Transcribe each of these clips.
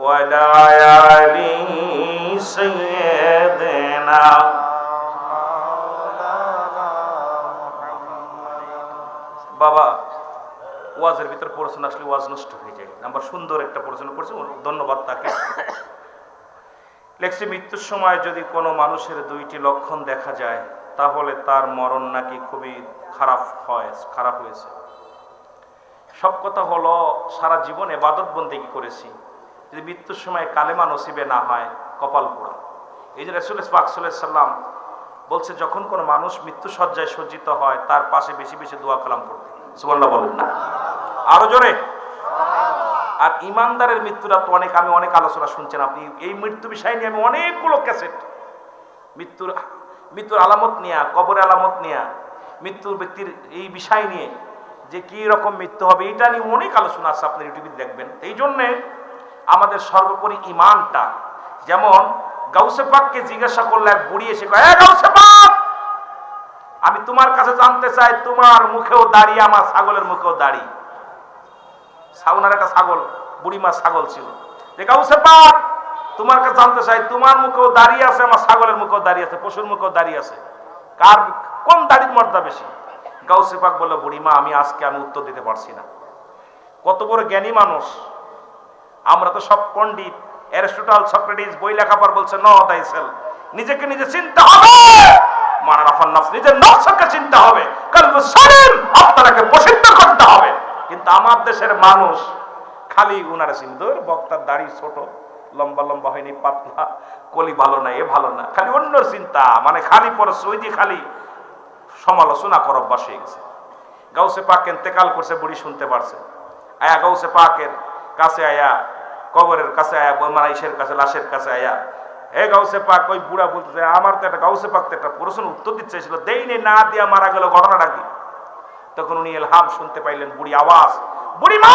وعلى آل سيدنا বাবা ওয়াজের ভিতর পড়াশোনা আসলে ওয়াজ নষ্ট হয়ে যায় নাম্বার সুন্দর একটা পড়াশোনা করছে ধন্যবাদ তাকে লেখছে মৃত্যুর সময় যদি কোনো মানুষের দুইটি লক্ষণ দেখা যায় তাহলে তার মরণ নাকি খুবই খারাপ হয় খারাপ হয়েছে সব কথা হলো সারা জীবন এবাদত বন্দেগি করেছি যদি মৃত্যুর সময় কালেমা নসিবে না হয়, কপাল পোড়া। এই যে রসুল পাক সাল্লাম বলছে, যখন কোনো মানুষ মৃত্যু সজ্জায় সজ্জিত হয়, তার পাশে বেশি বেশি দোয়া কালাম করতে সুবল্লা বলেন না। আরও জোরে। আর ইমানদারের মৃত্যুটা তো অনেক, আমি অনেক আলোচনা শুনছেন আপনি। এই মৃত্যু বিষয় নিয়ে আমি অনেকগুলো ক্যাসেট। মৃত্যুর মৃত্যুর আলামত নিয়ে, কবরের আলামত নিয়ে, মৃত্যুর ব্যক্তির এই বিষয় নিয়ে যে কি রকম মৃত্যু হবে, এটা নিয়ে অনেক আলোচনা আছে, আপনার ইউটিউবে দেখবেন। এই জন্যে আমাদের সর্বোপরি ইমানটা যেমন গাউসে পাককে জিজ্ঞাসা করলে এক বুড়ি এসে কয় আমি তোমার কাছে জানতে চাই, তোমার মুখেও দাঁড়িয়ে আমার ছাগলের মুখেও দাঁড়িয়ে সাউনার একটা ছাগল বুড়িমা ছাগল ছিল। যে তোমার কাছে জানতে চাই, তোমার মুখেও দাঁড়িয়ে আছে, আমার ছাগলের মুখেও দাঁড়িয়ে আছে, পশুর মুখেও দাঁড়িয়ে আছে। কার, কোন দাড়ির মর্দা বেশি? গাউসে পাক বলল, বুড়িমা, আমি আজকে আমি উত্তর দিতে পারছি না। কত বড় জ্ঞানী মানুষ আমরা তো সব পণ্ডিত। অ্যারিস্টোটল, সক্রেটিস, বই লেখাপড় বলছে, ন দাইসেল নিজেকে নিজে চিন্তা হবে। মানা রাফান নফস নিজের নফসকে চিন্তা হবে। কলব সালিম আপনাকে প্রসিদ্ধ করতে হবে। কিন্তু আমার দেশের মানুষ খালি উনারা সিন্দুর, বক্তার দাড়ি ছোট, লম্বা লম্বা হয়নি, পাতলা, কলি ভালো না, এ ভালো না, খালি অন্য চিন্তা। মানে খালি পরে সৈদি খালি সমালোচনা কর, অভ্যাস হয়ে গেছে। গাউসে পাক এতেকাল করছে, বুড়ি শুনতে পারছে। আয়া গাউসে পাকের কাছে আয়া, কবরের কাছে আয়া মারাইশের কাছে, লাশের কাছে আয়া। হে গাউসে পাক, ওই বুড়া বলতেছে, আমার তো একটা গাউসে পাক তো একটা প্রশ্ন উত্তর দিতে চাইছিল। দেই নে না দিয়া মারা গেল ঘটনাটা কি? তখন উনি এলহাম শুনতে পাইলেন বুড়ি আওয়াজ, বুড়ি মা,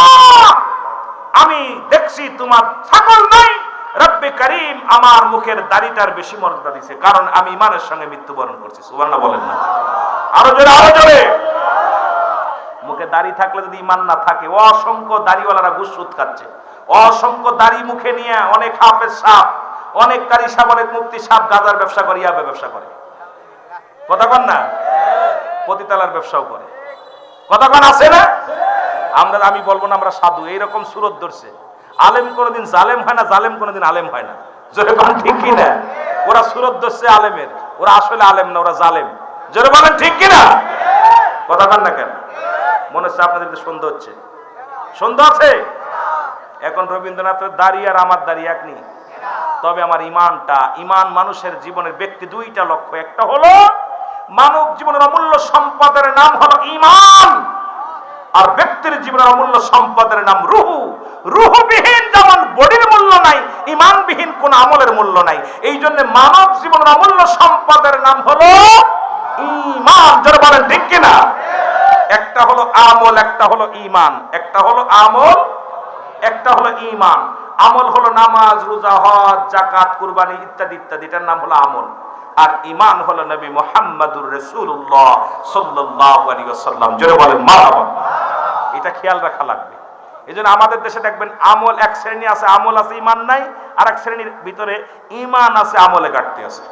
আমি দেখছি তোমার ছাগল নাই। রব্বে করিম আমার মুখের দাড়িটার বেশি মর্যাদা দিছে, কারণ আমি ইমানের সঙ্গে মৃত্যুবরণ করছি। সুবর্ণা বলেন না। আরও জোরে আরও জোরে। মুখে দাড়ি থাকলে যদি ইমান না থাকে, অসংখ্য দাড়িওয়ালারা সুদ খাচ্ছে। অসংখ্য দাড়ি মুখে নিয়ে অনেক হাফেজ সাপ, অনেক কারি সাপ, অনেক মুক্তি সাপ গাজার ব্যবসা করে, ইয়াবে ব্যবসা করে। কথা কন না? পতিতালার ব্যবসাও করে। কথা কন, আছে না? আমরা, আমি বলব না আমরা সাধু, এইরকম সুরত ধরছে। আলেম কোনোদিন জালেম হয় না, জালেম কোনোদিন আলেম হয় না। জোরে বলেন ঠিক কি না? ওরা সুরত ধরছে আলেমের, ওরা আসলে আলেম না, ওরা জালেম। জোরে বলেন ঠিক কি না? কথা কন না কেন? মনে হচ্ছে আপনাদের সন্দেহ হচ্ছে। সন্দেহ আছে? এখন রবীন্দ্রনাথের দাড়ি আর আমার দাড়ি এক নেই। তবে আমার ইমানটা, ইমান মানুষের জীবনের ব্যক্তি দুইটা লক্ষ্য। একটা হলো, মানব জীবনের অমূল্য সম্পদের নাম হলো ইমান। আর ব্যক্তির জীবনের অমূল্য সম্পদের নাম রুহু। রুহুবিহীন যেমন বডির মূল্য নাই, ইমানবিহীন কোন আমলের মূল্য নাই। এই জন্য মানব জীবনের অমূল্য সম্পদের নাম হলো ইমান। যারা বলেন, ঠিক কিনা? একটা হলো আমল, একটা হলো ইমান একটা হলো আমল, একটা হলো ইমান আমল হলো নামাজ, রোজা, হজ জাকাত কুরবানি ইত্যাদি ইত্যাদি। এটার নাম হলো আমল। আর ইমান হলো নবী মোহাম্মদুর রসুল্লাহ ওয়াসাল্লাম। জোরে বলেন মারহাবা এটা খেয়াল রাখা লাগবে। এই আমাদের দেশে দেখবেন আমল এক শ্রেণি আছে, আমল আছে ইমান নাই। আর এক শ্রেণির ভিতরে ইমান আছে, আমলে ঘাটতি আছে।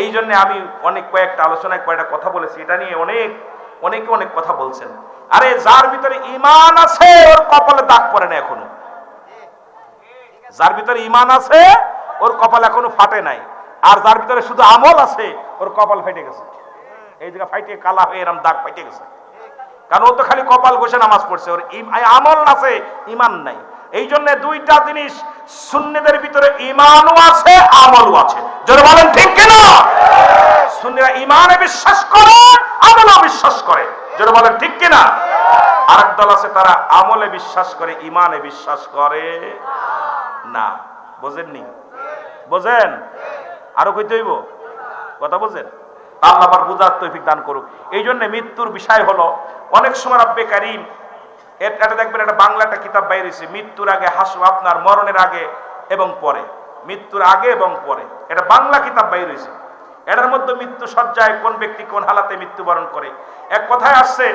এই জন্য আমি অনেক কয়েকটা আলোচনায় কয়েকটা কথা বলেছি। এটা নিয়ে অনেক অনেকে অনেক কথা বলছেন, আরে যার ভিতরে ইমান আছে, ওর কপালে দাগ পড়ে না এখনও। যার ভিতরে ইমান আছে, ওর কপাল এখনও ফাটে নাই। আর যার ভিতরে শুধু আমল আছে, ওর কপাল ফেটে গেছে। এই জায়গা ফাইটে কালা হয়ে এরম দাগ ফাইটে গেছে। কারণ ও তো খালি কপাল ঘষে নামাজ পড়ছে, ওর আমল আছে ইমান নাই। এই জন্য দুইটা জিনিস, সুন্নিদের ভিতরে ইমানও আছে, আমলও আছে। যদি বলেন ঠিক কিনা? সুন্নিরা ইমানে বিশ্বাস করে আমলে বিশ্বাস করে। যদি বলেন, ঠিক কিনা? আরেক দল আছে, তারা আমলে বিশ্বাস করে ইমানে বিশ্বাস করে। না, বোঝেননি? বোঝেন? আরও কইতে হইব? কথা বোঝেন? আল্লাহ আবার বুঝার তৌফিক দান করুক। এই জন্য মৃত্যুর বিষয় হলো, অনেক সময় রব্বে কারিম এটা দেখবেন একটা বাংলা একটা কিতাব বাইরেছে মৃত্যুর আগে হাসু আপনার মরণের আগে এবং পরে। মৃত্যুর আগে এবং পরে। এটা বাংলা কিতাব বাইরেছে এটার মধ্যে মৃত্যু সজ্জায় কোন ব্যক্তি কোন হালাতে মৃত্যুবরণ করে? এক কথায় আসছে,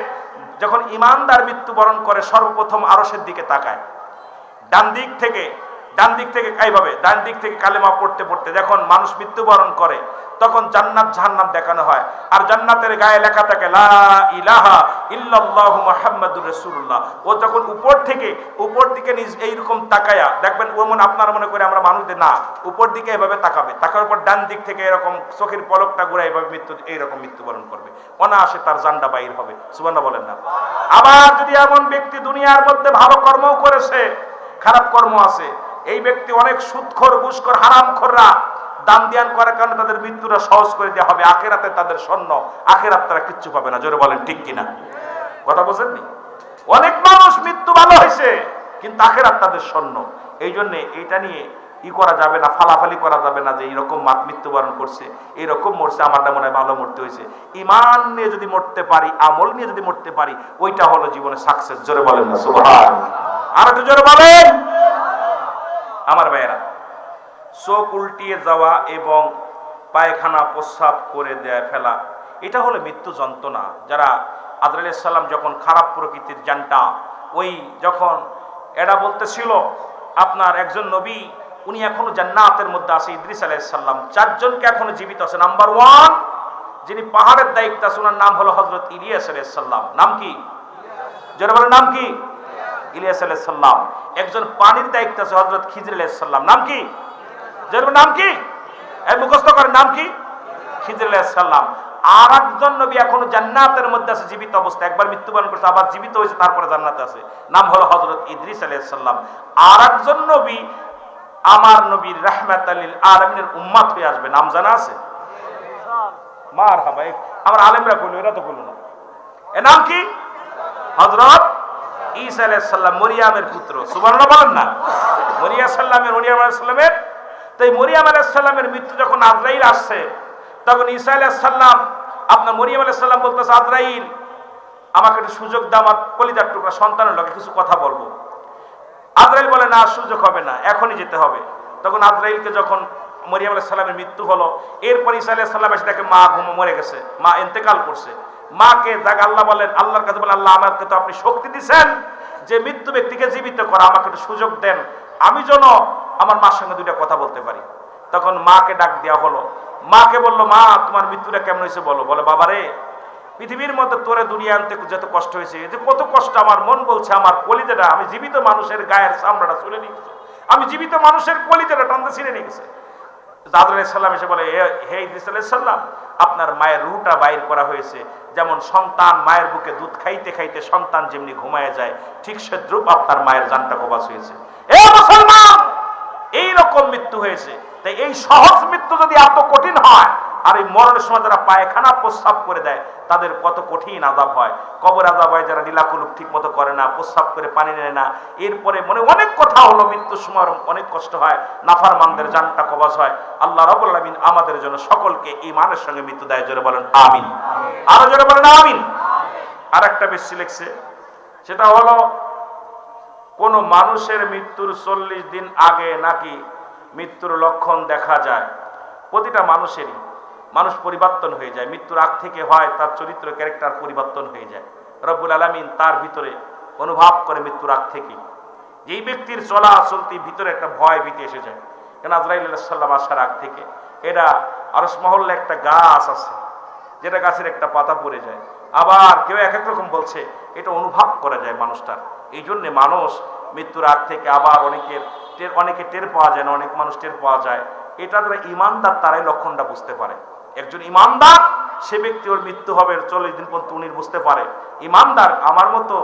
যখন ইমানদার মৃত্যুবরণ করে, সর্বপ্রথম আরসের দিকে তাকায়। ডান দিক থেকে ডান দিক থেকে এইভাবে, ডান দিক থেকে কালেমা পড়তে পড়তে যখন মানুষ মৃত্যুবরণ করে, তখন জান্নাত জাহান্নাম দেখানো হয়। আর জান্নাতের গায়ে লেখা থাকে, লা ইলাহা ইল্লাল্লাহু মুহাম্মাদুর রাসূলুল্লাহ। ও যখন উপর থেকে, উপর দিকে নিজ এইরকম তাকায়া, দেখবেন ও মনে আপনারা মনে করে আমরা মানুষদের না, উপর দিকে এভাবে তাকাবে। তাকার উপর ডান দিক থেকে এরকম চোখের পলকটা ঘুরে এভাবে মৃত্যু, এইরকম মৃত্যুবরণ করবে। অনায়াসে তার জান্ডা বাইর হবে। সুবহানাল্লাহ বলেন না। আবার যদি এমন ব্যক্তি দুনিয়ার মধ্যে ভালো কর্মও করেছে, খারাপ কর্ম আছে এই ব্যক্তি অনেক সুদখোর ঘুষখোর, হারামখোররা দান দিয়ান করার কারণে তাদের মৃত্যুটা সহজ করে দেওয়া হবে। আখেরাতে তাদের স্বর্ণ, আখেরাত তারা কিচ্ছু পাবে না। জোরে বলেন, ঠিক কিনা? কথা বোঝেননি? অনেক মানুষ মৃত্যু ভালো হয়েছে, কিন্তু আখেরাত তাদের স্বর্ণ। এই জন্যে এইটা নিয়ে ই করা যাবে না, ফালাফালি করা যাবে না যে এইরকম মাত মৃত্যুবরণ করছে, এইরকম মরছে আমারটা মনে হয় ভালো মরতে হয়েছে। ইমান নিয়ে যদি মরতে পারি, আমল নিয়ে যদি মরতে পারি, ওইটা হলো জীবনে সাকসেস জোরে বলেন না সুবহান আর একটু জোরে বলেন। আমার ভাইয়েরা, চোখ উল্টিয়ে যাওয়া এবং পায়খানা প্রস্রাব করে দেয় ফেলা, এটা হলো মৃত্যু যন্ত্রণা। যারা আদরাল সাল্লাম যখন খারাপ প্রকৃতির জানটা, ওই যখন এরা বলতেছিল, আপনার একজন নবী, উনি এখনও জান্নাতের মধ্যে আছে। ইদ্রিস আলাইসাল্লাম চারজনকে এখনও জীবিত আছে। নাম্বার ওয়ান যিনি পাহাড়ের দায়িত্ব আছে ওনার নাম হলো হজরত ইলিয়াস আলাইসাল্লাম নাম কি? যারা বলে নাম কি? ইলিয়াস আলাইসাল্লাম একজন পানির দায়িত্ব আছে হজরত খিজর আলাইসাল্লাম নাম কি? নাম কি? মুখস্থ করেন, নাম কি? খিজর আলাইসাল্লাম আর একজন নবী এখনও জান্নাতের মধ্যে আছে, জীবিত অবস্থা একবার মৃত্যুবরণ করছে, আবার জীবিত হয়েছে, তারপরে জান্নাতে আছে। নাম হলো হজরত ইদ্রিস আলাইসাল্লাম আর একজন নবী আমার নবীর রাহমাত আলীল আলমিনের উম্মাত হয়ে আসবে। নাম জানা আছে? মার হাবা আমার আলেমরা কইলো, এরা তো কইলো না। এ নাম কি? হজরত ঈসা আলাইসাল্লাম মরিয়ামের পুত্র। সুবর্ণ বলেন না। মরিয়া সাল্লামের, মরিয়াম আলাইসাল্লামের তো এই মরিয়াম আলাইসাল্লামের মৃত্যু যখন আজরাইল আসছে, তখন ঈসা আলাইসাল্লাম আপনার মরিয়াম আলাইসাল্লাম বলতেছে, আজরাইল, আমাকে একটু সুযোগ দাও, আমার কলিজার টুকরা, সন্তানের লগে কিছু কথা বলব। আজরাইল বলে, না, সুযোগ হবে না, এখনই যেতে হবে। তখন আজরাইলকে যখন মরিয়াম আলাহ সাল্লামের মৃত্যু হলো, এরপর ঈসা আলাইসাল্লাম এসে দেখে মা ঘুমো, মরে গেছে। মা ইন্তেকাল করছে। মাকে দেখ আল্লাহ বলেন, আল্লাহর কাছে বলেন, আল্লাহ, আমাকে তো আপনি শক্তি দিচ্ছেন যে মৃত্যু ব্যক্তিকে জীবিত করা, আমাকে একটু সুযোগ দেন। আমি যেন আমার মার সঙ্গে দুইটা কথা বলতে পারি। তখন মাকে ডাক দেওয়া হলো। মাকে বলল, মা, তোমার মৃত্যুটা কেমন হয়েছে বলো? বলে বাবারে পৃথিবীর মধ্যে তোরে দুনিয়া আনতে যত কষ্ট হয়েছে যে কত কষ্ট আমার মন বলছে, আমার কলিজাটা, আমি জীবিত মানুষের গায়ের চামড়াটা চলে নিয়ে গেছে। আমি জীবিত মানুষের কলিজাটা টানতে ছিঁড়ে নিয়ে গেছে। এসে বলে হে আপনার মায়ের রুটা বাইর করা হয়েছে। যেমন সন্তান মায়ের বুকে দুধ খাইতে খাইতে সন্তান যেমনি ঘুমায় যায়, ঠিক সে দ্রুপ আপনার মায়ের জানটা কবাস হয়েছে। এ মুসলমান, এই রকম মৃত্যু হয়েছে। তাই এই সহজ মৃত্যু যদি এত কঠিন হয় আর এই মরণের সময় যারা পায়খানা প্রস্রাব করে দেয়, তাদের কত কঠিন আজাব হয়। কবর আজাব হয়, যারা নীলাকুলুপ ঠিক মতো করে না, প্রস্রাব করে পানি নেয় না। এরপরে মনে অনেক কথা হলো, মৃত্যুর সময় অনেক কষ্ট হয় নাফার মানদের জানটা কবাস হয়। আল্লাহ রবুল আলমিন আমাদের জন্য সকলকে এই ইমানের সঙ্গে মৃত্যু দেয়, জোরে বলেন, আমিন। আরও জোরে বলেন, আমিন। আর একটা বেশি লেখছে, সেটা হলো, কোন মানুষের মৃত্যুর চল্লিশ দিন আগে নাকি মৃত্যুর লক্ষণ দেখা যায়? প্রতিটা মানুষেরই। মানুষ পরিবর্তন হয়ে যায়, মৃত্যুর আগ থেকে হয়, তার চরিত্র, ক্যারেক্টার পরিবর্তন হয়ে যায়। রব্বুল আলমিন তার ভিতরে অনুভব করে মৃত্যুর আগ থেকে যেই ব্যক্তির চলা চলতি ভিতরে একটা ভয় ভীতি এসে যায়। কেন আজরাইল সাল্লাম আসার আগ থেকে, এটা আরস মহল্লা একটা গাছ আছে, যেটা গাছের একটা পাতা পড়ে যায়। আবার কেউ এক এক রকম বলছে, এটা অনুভব করা যায় মানুষটার। এই জন্যে মানুষ মৃত্যুর আগ থেকে আবার অনেকের টের, অনেকে টের পাওয়া যায় না, অনেক মানুষ টের পাওয়া যায়। এটা যারা ইমানদার তারাই লক্ষণটা বুঝতে পারে। একজন ইমানদার, সে ব্যক্তি ওর মৃত্যু হবে চল্লিশ দিন পর্যন্ত উনি বুঝতে পারে। ইমানদার আমার মতো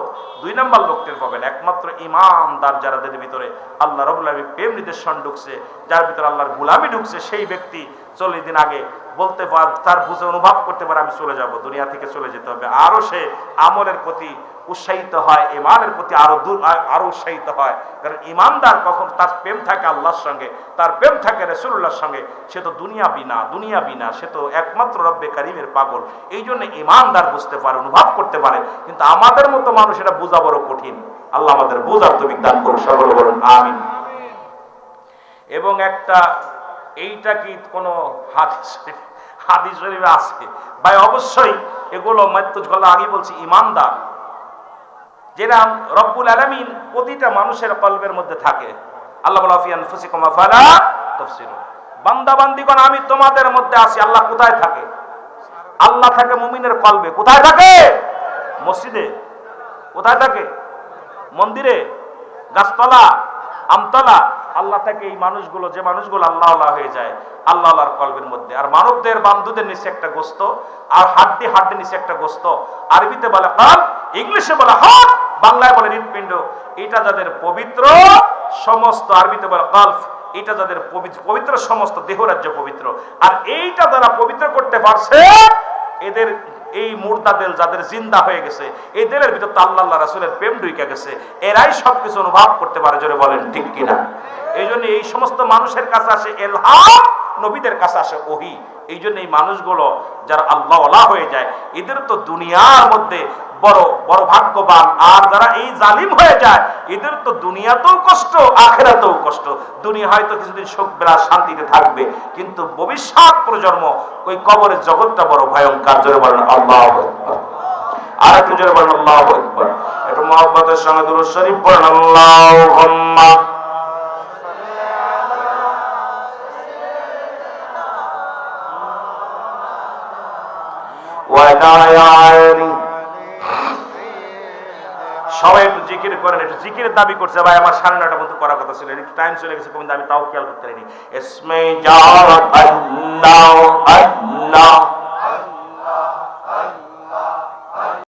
দুই নম্বর লোকটির পাবেন। একমাত্র ইমানদার যারা যাদের ভিতরে আল্লাহ রবুল্লাহ প্রেম নিদর্শন ঢুকছে, যার ভিতরে আল্লাহর গুলামি ঢুকছে, সেই ব্যক্তি চল্লিশ দিন আগে বলতে পার তার বুঝে অনুভব করতে পারে আমি চলে যাব দুনিয়া থেকে চলে যেতে হবে। আরও সে আমলের প্রতি উৎসাহিত হয় ইমানের প্রতি আরও দূর আরও উৎসাহিত হয়। কারণ ইমানদার কখন তার প্রেম থাকে আল্লাহর সঙ্গে তার প্রেম থাকে রসুল্লাহর সঙ্গে সে তো দুনিয়া বিনা দুনিয়া বিনা সে তো একমাত্র রব্বে কারিমের পাগল। এই জন্য ইমানদার বুঝতে পারে অনুভব করতে পারে। কিন্তু আমাদের মতো মানুষ এটা বোঝা বড় কঠিন। আল্লাহ আমাদের বোঝার তো বিজ্ঞান করুন সকল বলুন আমিন। এবং একটা এইটা কি কোনো হাদিস? হাদিস শরীফে আছে। ভাই, অবশ্যই এগুলো মৃত্যু গলা আগে বলছি, ইমানদার। যেটা রব্বুল আলমিন প্রতিটা মানুষের কল্পের মধ্যে থাকে। আল্লাহ বলা ফি আনফুসিকুম আফালা তাফসিরুন। বান্দা বান্দিগণ আমি তোমাদের মধ্যে আছি, আল্লাহ কোথায় থাকে? আল্লাহ থাকে মুমিনের কলবে। কোথায় থাকে? মসজিদে। কোথায় থাকে? মন্দিরে। গাছতলা, আমতলা। আল্লাহ থেকে এই মানুষগুলো, যে মানুষগুলো আল্লাহ আল্লাহ হয়ে যায়, আল্লাহ আল্লাহর কলবের মধ্যে। আর মানবদের বান্ধুদের নিচে একটা গোস্ত, আর হাড্ডি হাড্ডি নিচে একটা গোস্ত। আরবিতে বলে কাল ইংলিশে বলে হাট বাংলায় বলে হৃৎপিণ্ড। এটা যাদের পবিত্র সমস্ত, আরবিতে বলে কালফ। এটা যাদের পবিত্র সমস্ত, দেহরাজ্য পবিত্র। আর এইটা যারা পবিত্র করতে পারছে, এদের এই মুর্দাদেল যাদের জিন্দা হয়ে গেছে, এই দেলের ভিতর তো আল্লাহ রাসুলের প্রেম ঢুকে গেছে। এরাই সবকিছু অনুভব করতে পারে, জোরে বলেন, ঠিক কিনা? এই জন্য এই সমস্ত মানুষের কাছে আসে এলহাম, নবীদের কাছে আসে ওহি। এই জন্য এই মানুষগুলো যারা আল্লাহ হয়ে যায়, এদের তো দুনিয়ার মধ্যে বড় বড় ভাগ্যবান। আর যারা এই জালিম হয়ে যায়, এদের তো দুনিয়াতেও কষ্ট, আখেরাতেও কষ্ট। দুনিয়া হয়তো কিছুদিন সুখ, বেলা, শান্তিতে থাকবে, কিন্তু ভবিষ্যৎ প্রজন্ম ওই কবরের জগৎটা বড় ভয়ঙ্কর। জোরে বলেন, আল্লাহ আর একটু জোরে বলেন, আল্লাহ একটু মহব্বতের সঙ্গে দুরুদ শরীফ পড়েন আল্লাহ সবাই একটু জিকির করেন, একটু জিকিরের দাবি করছে। ভাই, আমার সাড়ে নটা পর্যন্ত করার কথা ছিল, একটু টাইম চলে গেছে কিন্তু আমি তাও খেয়াল করতে পারিনি। এসমে যাও আল্লাহ আল্লাহ